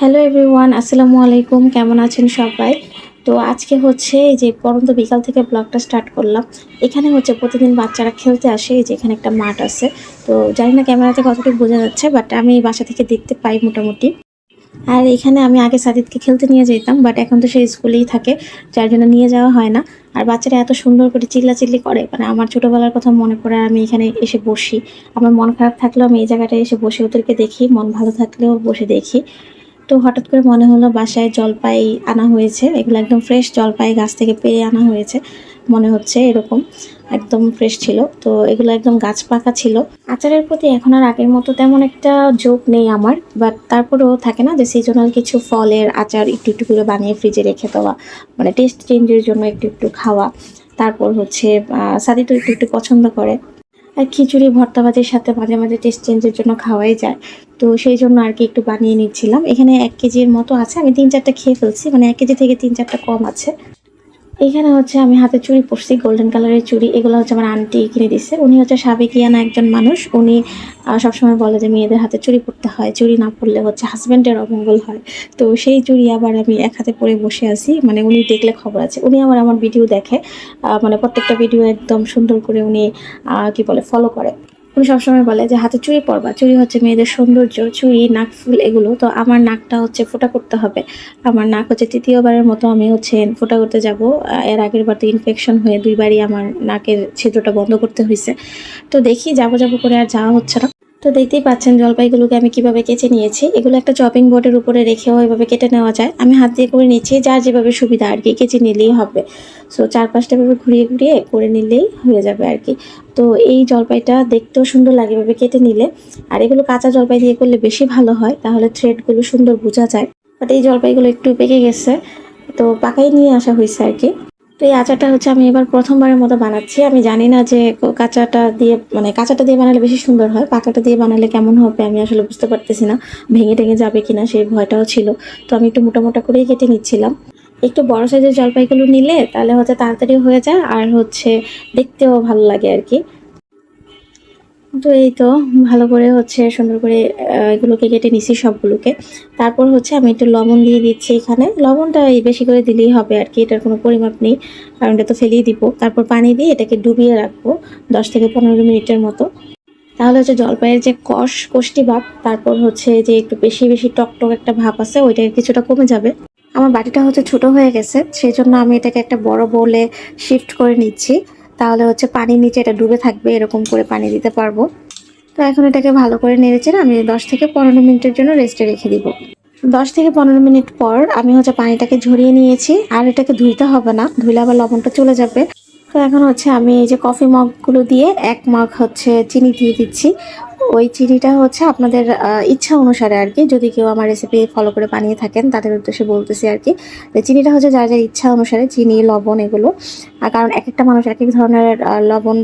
Hello everyone, আসসালামু আলাইকুম, কেমন আছেন সবাই? তো আজকে হচ্ছে এই যে পরন্ত বিকাল থেকে ব্লগটা স্টার্ট করলাম। এখানে হচ্ছে প্রতিদিন বাচ্চারা খেলতে আসে, এই যে এখানে একটা মাঠ আছে। তো জানি না ক্যামেরাতে কতটুকু বোঝা যাচ্ছে বাট আমি বাসা থেকে দেখতে পাই মোটামুটি। আর এখানে আমি আগে সাদিদকে খেলতে নিয়ে যেতাম বাট এখন তো সে স্কুলেই থাকে, যার জন্য নিয়ে যাওয়া হয় না। আর বাচ্চারা এত সুন্দর করে চিল্লাচিল্লি করে মানে আমার ছোটোবেলার কথা মনে পড়ে আমি এখানে এসে বসি। আমার মন খারাপ থাকলেও আমি এই জায়গাটায় এসে বসে ওদেরকে দেখি, মন ভালো থাকলেও বসে দেখি। তো হঠাৎ করে মনে হলো বাসায় জলপাই আনা হয়েছে। এগুলো একদম ফ্রেশ জলপাই গাছ থেকে পেরে আনা হয়েছে। মনে হচ্ছে এরকম, একদম ফ্রেশ ছিল। তো এগুলো একদম গাছ পাকা ছিল। আচারের প্রতি এখন আর আগের মতো তেমন একটা যোগ নেই আমার বাট তারপরেও থাকে না যে সিজনাল কিছু ফলের আচার একটু একটু করে বানিয়ে ফ্রিজে রেখে দেওয়া মানে টেস্ট চেঞ্জের জন্য একটু একটু খাওয়া। তারপর হচ্ছে সাদি তো একটু একটু পছন্দ করে। আর খিচুড়ি ভর্তা ভাজির সাথে মাঝে মাঝে টেস্ট চেঞ্জের জন্য খাওয়াই যায়। তো সেই জন্য আর কি একটু বানিয়ে নিচ্ছিলাম। এখানে এক কেজির মতো আছে। আমি তিন চারটা খেয়ে ফেলছি। মানে এক কেজি থেকে তিন চারটা কম আছে। এখানে হচ্ছে আমি হাতে চুড়ি পরছি গোল্ডেন কালারের চুড়ি। এগুলো হচ্ছে আমার আন্টি কিনে দিচ্ছে উনি হচ্ছে সাবেকিয়ানা একজন মানুষ। উনি সবসময় বলে যে মেয়েদের হাতে চুড়ি পরতে হয়। চুড়ি না পরলে হচ্ছে হাজব্যান্ডের অমঙ্গল হয়। তো সেই চুড়ি আবার আমি এক হাতে পরে বসে আছি। মানে উনি দেখলে খবর আছে। উনি আবার আমার ভিডিও দেখে। মানে প্রত্যেকটা ভিডিও একদম সুন্দর করে উনি কি বলে ফলো করে। উনি সবসময় বলে যে হাতে চুড়ি পরবা, চুড়ি হচ্ছে মেয়েদের সৌন্দর্য, চুড়ি, নাক ফুল, এগুলো। তো আমার নাকটা হচ্ছে ফোটা করতে হবে। আমার নাক হচ্ছে তৃতীয়বারের মতো আমি হচ্ছে ফোটা করতে যাব। এর আগের বার তো ইনফেকশন হয়ে দুইবারই আমার নাকের ছিদ্রটা বন্ধ করতে হয়েছে তো দেখি, যাব যাব করে আর যাওয়া হচ্ছে না। তো দেখতেই পাচ্ছেন জলপাইগুলোকে আমি কীভাবে কেটে নিয়েছি। এগুলো একটা চপিং বোর্ডের উপরে রেখেও এভাবে কেটে নেওয়া যায়। আমি হাত দিয়ে করে নিচ্ছি, যার যেভাবে সুবিধা আর কি কেটে নিলেই হবে। সো চার পাঁচটা ভাবে ঘুরিয়ে ঘুরিয়ে করে নিলেই হয়ে যাবে আর কি। তো এই জলপাইটা দেখতেও সুন্দর লাগে এভাবে কেটে নিলে। আর এগুলো কাঁচা জলপাই দিয়ে করলে বেশি ভালো হয়, তাহলে থ্রেডগুলো সুন্দর বোঝা যায়। বাট এই জলপাইগুলো একটু পেকে গেছে, তো পাকাই নিয়ে আসা হয়েছে আর কি। তো এই আচারটা হচ্ছে আমি এবার প্রথমবারের মতো বানাচ্ছি। আমি জানি না যে কাঁচাটা দিয়ে মানে কাঁচাটা দিয়ে বানালে বেশি সুন্দর হয় পাকাটা দিয়ে বানালে কেমন হবে আমি আসলে বুঝতে পারতেছি না, ভেঙে টেঙে যাবে কিনা সেই ভয়টাও ছিল। তো আমি একটু মোটামোটা মোটা করেই কেটে নিচ্ছিলাম। একটু বড় সাইজের জলপাইগুলো নিলে তাহলে হচ্ছে তাড়াতাড়ি হয়ে যায়, আর হচ্ছে দেখতেও ভালো লাগে আর কি। তো এই তো, ভালো করে হচ্ছে সুন্দর করে এগুলোকে কেটে নিছি সবগুলোকে। তারপর হচ্ছে আমি একটু লবণ দিয়ে দিচ্ছি এখানে। লবণটা বেশি করে দিলেই হবে আর কি, এটার কোনো পরিমাপ নেই, কারণ এটা তো ফেলেই দিব। তারপর পানি দিয়ে এটাকে ডুবিয়ে রাখব দশ থেকে পনেরো মিনিটের মতো। তাহলে হচ্ছে জলপাইয়ের যে কষ, কষ্টি ভাব, তারপর হচ্ছে যে একটু বেশি বেশি টক টক একটা ভাব আছে, ওইটা কিছুটা কমে যাবে। আমার বাটিটা হচ্ছে ছোট হয়ে গেছে, সেই জন্য আমি এটাকে একটা বড় বোলে শিফট করে নিচ্ছি। তাহলে হচ্ছে পানির নিচে এটা ডুবে থাকবে, এরকম করে পানি দিতে পারব। তো এখন এটাকে ভালো করে নেড়েছে আমি দশ থেকে পনেরো মিনিটের জন্য রেস্টে রেখে দিব। দশ থেকে পনেরো মিনিট পর আমি হচ্ছে পানিটাকে ঝরিয়ে নিয়েছি, আর এটাকে ধুইতে হবে না, ধুইলে আবার লবণটা চলে যাবে। তো এখন হচ্ছে আমি এই যে কফি মগগুলো দিয়ে এক মগ হচ্ছে চিনি দিয়ে দিচ্ছি। ওই চিনিটা হচ্ছে আপনাদের ইচ্ছা অনুসারে আর কি। যদি কেউ আমার রেসিপি ফলো করে বানিয়ে থাকেন, তাদের উদ্দেশ্যে বলতেছি আর কি। চিনিটা হচ্ছে যার যার ইচ্ছা অনুসারে, চিনি, লবণ এগুলো। কারণ এক একটা মানুষ এক এক ধরনের লবণ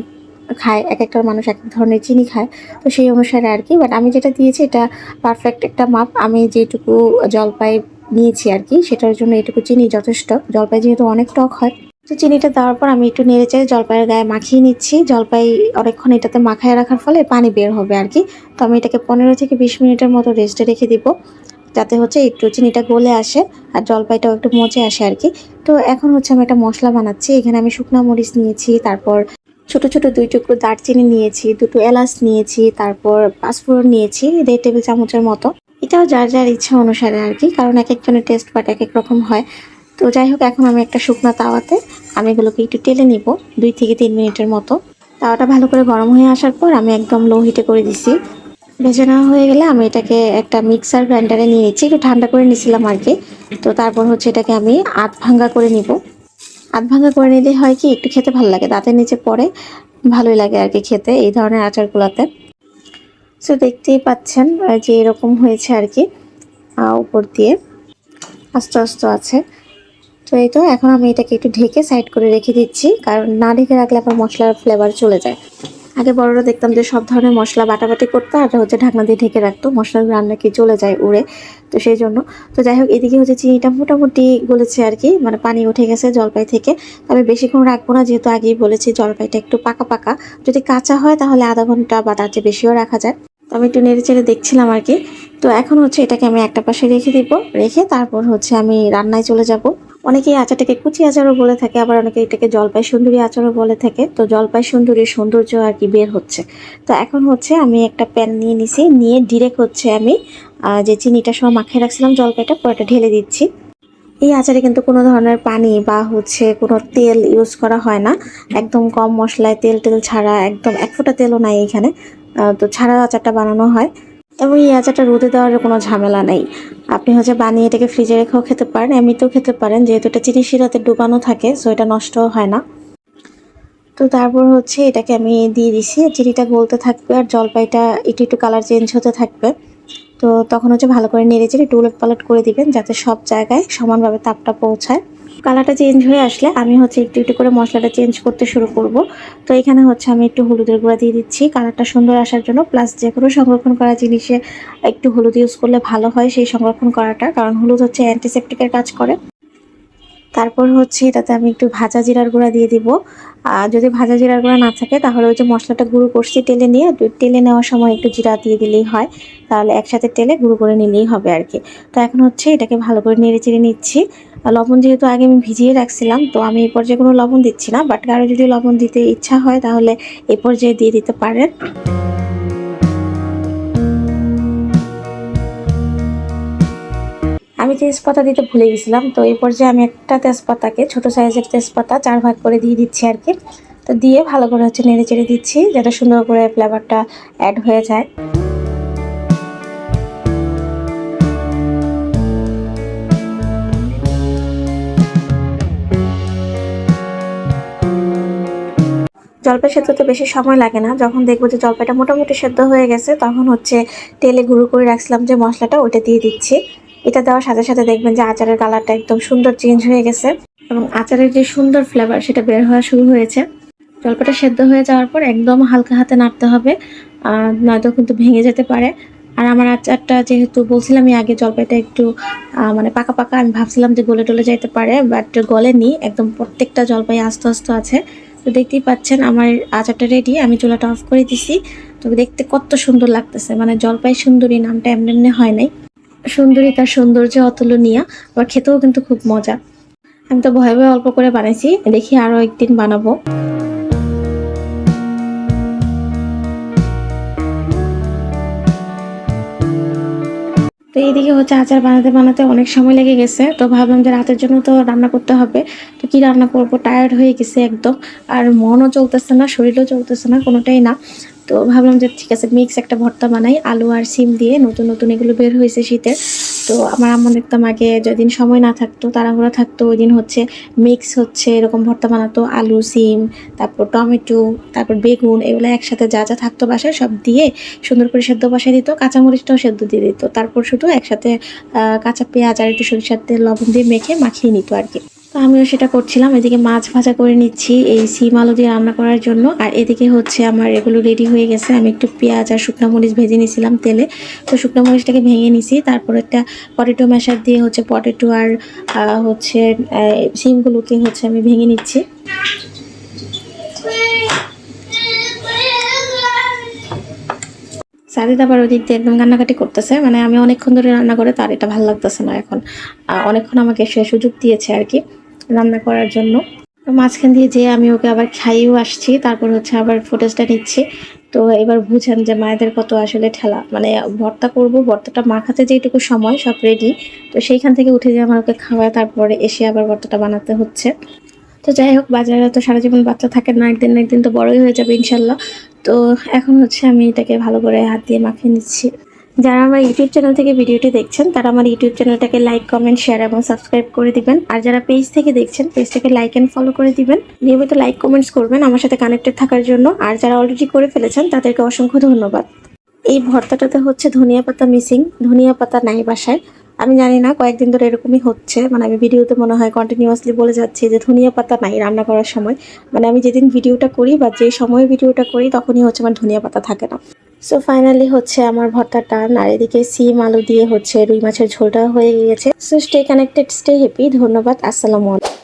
খায় এক একটা মানুষ এক এক ধরনের চিনি খায়। তো সেই অনুসারে আর কি। বাট আমি যেটা দিয়েছি, এটা পারফেক্ট একটা মাপ। আমি যেটুকু জলপাই নিয়েছি আর কি, সেটার জন্য এটুকু চিনি যথেষ্ট। জলপাই যেহেতু অনেক টক হয় তো চিনিটা দেওয়ার পর আমি একটু নেড়ে চেড়ে জলপাইয়ের গায়ে মাখিয়ে নিচ্ছি। জলপাই অনেকক্ষণ এটাতে মাখায় রাখার ফলে পানি বের হবে আর কি তো আমি এটাকে পনেরো থেকে বিশ মিনিটের মতো রেস্টে রেখে দিব, যাতে হচ্ছে একটু চিনিটা গলে আসে আর জলপাইটাও একটু মজে আসে আর কি তো এখন হচ্ছে আমি একটা মশলা বানাচ্ছি, এখানে আমি শুকনো মরিচ নিয়েছি, তারপর ছোট ছোট দুই টুকরো দারচিনি নিয়েছি, দুটো এলাচ নিয়েছি, তারপর পাঁচফোড়ন নিয়েছি, দেড় টেবিল চামচের মতো। এটাও যার যার ইচ্ছা অনুসারে আর কি কারণ এক একজনের টেস্ট বাট এক এক রকম হয়। তো যাই হোক, এখন আমি একটা শুকনো তাওয়াতে আমি এগুলোকে একটু টেলে নিব, দুই থেকে তিন মিনিটের মতো। তাওয়াটা ভালো করে গরম হয়ে আসার পর আমি একদম লো হিটে করে দিছি। ভেজে নেওয়া হয়ে গেলে আমি এটাকে একটা মিক্সার গ্রাইন্ডারে নিয়ে নিচ্ছি, একটু ঠান্ডা করে নিছিলাম আর কি। তো তারপর হচ্ছে এটাকে আমি আধ ভাঙ্গা করে নিব। আধ ভাঙ্গা করে নিলে হয় কি, একটু খেতে ভালো লাগে, দাঁতের নিচে পড়ে ভালোই লাগে আর কি খেতে, এই ধরনের আচারগুলোতে। সো দেখতেই পাচ্ছেন যে এরকম হয়েছে আর কি উপর দিয়ে। আস্তে আস্তে আছে। তো এই তো, এখন আমি এটাকে একটু ঢেকে সাইড করে রেখে দিচ্ছি, কারণ না ঢেকে রাখলে আবার মশলার ফ্লেভার চলে যায়। আগে বড়রা দেখতাম যে সব ধরনের মশলা বাটাবাটি করতো, আর হচ্ছে ঢাকনা দিয়ে ঢেকে রাখতো, মশলার রান্না কি চলে যায় উড়ে, তো সেই জন্য। তো যাই হোক, এদিকে হচ্ছে চিনিটা মোটামুটি গলেছে আর কি মানে পানি উঠে গেছে জলপাই থেকে। তবে বেশিক্ষণ রাখব না, যেহেতু আগেই বলেছি জলপাইটা একটু পাকা পাকা। যদি কাঁচা হয়, তাহলে আধা ঘণ্টা বা তার চেয়ে বেশিও রাখা যায়। তো আমি একটু নেড়ে চেড়ে দেখছিলাম আর কি। তো এখন হচ্ছে এটাকে আমি একটা পাশে রেখে দিব, রেখে তারপর হচ্ছে আমি রান্নায় চলে যাব। অনেকেই আচারটাকে কুচি আচারও বলে থাকে, আবার অনেকে এটাকে জলপাই সুন্দরী আচারও বলে থাকে। তো জলপাই সুন্দরীর সৌন্দর্য আর কি বের হচ্ছে। তো এখন হচ্ছে আমি একটা প্যান নিয়ে নিছি, নিয়ে ডিরেক্ট হচ্ছে আমি যে চিনিটা সহ মাখিয়ে রাখছিলাম জলপাইটা পরেটা ঢেলে দিচ্ছি। এই আচারে কিন্তু কোনো ধরনের পানি বা হচ্ছে কোনো তেল ইউজ করা হয় না। একদম কম মশলায় তেল টেল ছাড়া, একদম এক ফোঁটা তেলও নাই এখানে। তো ছাড়া আচারটা বানানো হয়। এবং এই আচারটা রোদে দেওয়ার কোনো ঝামেলা নেই। আপনি হচ্ছে বানিয়ে এটাকে ফ্রিজে রেখেও খেতে পারেন, এমনিতেও খেতে পারেন, যেহেতু এটা চিনি শিরাতে ডুবানো থাকে সো এটা নষ্টও হয় না। তো তারপর হচ্ছে এটাকে আমি দিয়ে দিছি, চিনিটা গলতে থাকবে আর জলপাইটা একটু একটু কালার চেঞ্জ হতে থাকবে। তো তখন হচ্ছে ভালো করে নেড়ে চেড়ে একটু পালট করে দিবেন, যাতে সব জায়গায় সমানভাবে তাপটা পৌঁছায়। কালারটা চেঞ্জ হয়ে আসলে আমি হচ্ছে একটু একটু করে মশলাটা চেঞ্জ করতে শুরু করব। তো এখানে হচ্ছে আমি একটু হলুদের গুঁড়া দিয়ে দিচ্ছি। কালারটা সুন্দর আসার জন্য প্লাস যে কোনো সংরক্ষণ করা জিনিসে একটু হলুদ ইউজ করলে ভালো হয় সেই সংরক্ষণ করাটা। কারণ হলুদ হচ্ছে অ্যান্টিসেপ্টিকের কাজ করে। তারপর হচ্ছে এটাতে আমি একটু ভাজা জিরার গুঁড়া দিয়ে দিব। আর যদি ভাজা জিরার গুঁড়া না থাকে, তাহলে ওই যে মশলাটা গুঁড়ো করছি তেলে নিয়ে তেলে নেওয়ার সময় একটু জিরা দিয়ে দিলেই হয়। তাহলে একসাথে তেলে গুঁড়ো করে নিলেই হবে আর কি। তো এখন হচ্ছে এটাকে ভালো করে নেড়ে চেড়ে নিচ্ছি। লবণ যেহেতু আগে আমি ভিজিয়ে রাখছিলাম, তো আমি এই পর্যায়ে কোনো লবণ দিচ্ছি না, বাট কারও যদি লবণ দিতে ইচ্ছা হয়, তাহলে এই পর্যায়ে দিয়ে দিতে পারেন। আমি তেজপাতা দিতে ভুলে গেছিলাম, তো এই পর্যায়ে আমি একটা তেজপাতাকে, ছোট সাইজের তেজপাতা চার ভাগ করে দিয়ে দিচ্ছি আর কি তো দিয়ে ভালো করে হচ্ছে নেড়ে চেড়ে দিচ্ছি, যাতে সুন্দর করে ফ্লেভারটা অ্যাড হয়ে যায়। জলপাই সেদ্ধতে বেশি সময় লাগে না। যখন দেখব যে জলপাইটা মোটামুটি সেদ্ধ হয়ে গেছে, তখন হচ্ছে তেলে গুঁড়ো করে রাখছিলাম যে মশলাটা ওটা দিয়ে দিচ্ছি। এটা দেওয়ার সাথে সাথে দেখবেন যে আচারের কালারটা একদম সুন্দর চেঞ্জ হয়ে গেছে এবং আচারের যে সুন্দর ফ্লেভার সেটা বের হওয়া শুরু হয়েছে। জলপাইটা সেদ্ধ হয়ে যাওয়ার পর একদম হালকা হাতে নাড়তে হবে নয়তো কিন্তু ভেঙে যেতে পারে। আর আমার আচারটা যেহেতু বলছিলামই আগে জলপাইটা একটু মানে পাকা পাকা, আমি ভাবছিলাম যে গলে টলে যাইতে পারে বাট গলেনি, একদম প্রত্যেকটা জলপাই আস্তে আস্তে আছে। তো দেখতেই পাচ্ছেন আমার আচারটা রেডি আমি চুলাটা অফ করে দিছি। তো দেখতে কত সুন্দর লাগতেছে মানে জলপাই সুন্দরী নামটা এমনি এমনি হয় নাই। সুন্দরী তার সৌন্দর্য অতুলনীয়, আবার খেতেও কিন্তু খুব মজা। আমি তো ভয়ে ভয়ে অল্প করে বানাইছি, দেখি আরও একদিন বানাবো। তো এইদিকে হচ্ছে আচার বানাতে বানাতে অনেক সময় লেগে গেছে, তো ভাবলাম যে রাতের জন্য তো রান্না করতে হবে। তো কি রান্না করব? টায়ার্ড হয়ে গেছে একদম, আর মনও চলতেছে না, শরীরও চলতেছে না, কোনোটাই না। তো ভাবলাম যে ঠিক আছে মিক্স একটা ভর্তা বানাই, আলু আর সিম দিয়ে নতুন নতুন এগুলো বের হয়েছে শীতের তো আমার আম্মা দেখতাম আগে যেদিন সময় না থাকতো, তাড়াহুড়া থাকতো, ওই দিন হচ্ছে মিক্স হচ্ছে, এরকম ভর্তা বানাতো, আলু, সিম, তারপর টমেটো, তারপর বেগুন, এগুলো একসাথে যা যা থাকতো বাসায় সব দিয়ে সুন্দর করে সেদ্ধ বসাই দিত, কাঁচামরিচটাও সেদ্ধ দিয়ে দিত। তারপর শুধু একসাথে কাঁচা পেঁয়াজ আর একটু সরিষার তেল, লবণ দিয়ে মেখে মাখিয়ে নিত আর কি। তো আমিও সেটা করছিলাম। এদিকে মাছ ভাজা করে নিচ্ছি এই সিম আলু দিয়ে রান্না করার জন্য। আর এদিকে হচ্ছে আমার এগুলো রেডি হয়ে গেছে। আমি একটু পেঁয়াজ আর শুকনো মরিচ ভেজে নিয়েছিলাম তেলে। তো শুকনো মরিচটাকে ভেঙে নিছি। তারপর একটা পটেটো ম্যাশার দিয়ে হচ্ছে পটেটো আর হচ্ছে সিমগুলোকে হচ্ছে আমি ভেঙে নিচ্ছি। সাদিদ আবার ওই দিক দিয়ে একদম কান্নাকাটি করতেছে। মানে আমি অনেকক্ষণ ধরে রান্না করে, তার এটা ভালো লাগতেছে না এখন। অনেকক্ষণ আমাকে সে সুযোগ দিয়েছে আর কি। রান্না করার জন্য। তো মাঝখান দিয়ে যেয়ে আমি ওকে আবার খাইয়েও আসছি, তারপর হচ্ছে আবার ফুটেজটা নিচ্ছি। তো এবার বুঝেন যে মায়েদের কত আসলে ঠেলা। মানে ভর্তা করব, ভর্তাটা মাখাতে যেটুকু সময়, সব রেডি তো সেইখান থেকে উঠে যে আমার ওকে খাওয়ায়, তারপরে এসে আবার ভর্তাটা বানাতে হচ্ছে। তো যাই হোক, বাজারে তো সারা জীবন বাচ্চা থাকে না, একদিন না একদিন তো বড়ই হয়ে যাবে ইনশাল্লাহ। তো এখন হচ্ছে আমি এটাকে ভালো করে হাত দিয়ে মাখিয়ে নিচ্ছি। যারা আমার ইউটিউব চ্যানেল থেকে ভিডিওটি দেখছেন, তারা আমার ইউটিউব চ্যানেলটাকে লাইক, কমেন্ট, শেয়ার এবং সাবস্ক্রাইব করে দিবেন। আর যারা পেজ থেকে দেখছেন, পেজটাকে লাইক অ্যান্ড ফলো করে দিবেন। নিয়মিত লাইক, কমেন্টস করবেন আমার সাথে কানেক্টেড থাকার জন্য। আর যারা অলরেডি করে ফেলেছেন, তাদেরকে অসংখ্য ধন্যবাদ। এই ভর্তাটাতে হচ্ছে ধনিয়া পাতা মিসিং, ধনিয়া পাতা নাই বাসায়। আমি জানি না, কয়েকদিন ধরে এরকমই হচ্ছে। মানে আমি ভিডিওতে মনে হয় কন্টিনিউয়াসলি বলে যাচ্ছি যে ধনিয়া পাতা নাই রান্না করার সময়। মানে আমি যেদিন ভিডিওটা করি বা যে সময় ভিডিওটা করি, তখনই হচ্ছে আমার ধনিয়া পাতা থাকে না। সো ফাইনালি হচ্ছে আমার ভর্তা টান, আর এদিকে সিম আলু দিয়ে হচ্ছে রুই মাছের ঝোলটা হয়ে গিয়েছে। So stay connected stay happy ধন্যবাদ, আসসালামু আলাইকুম।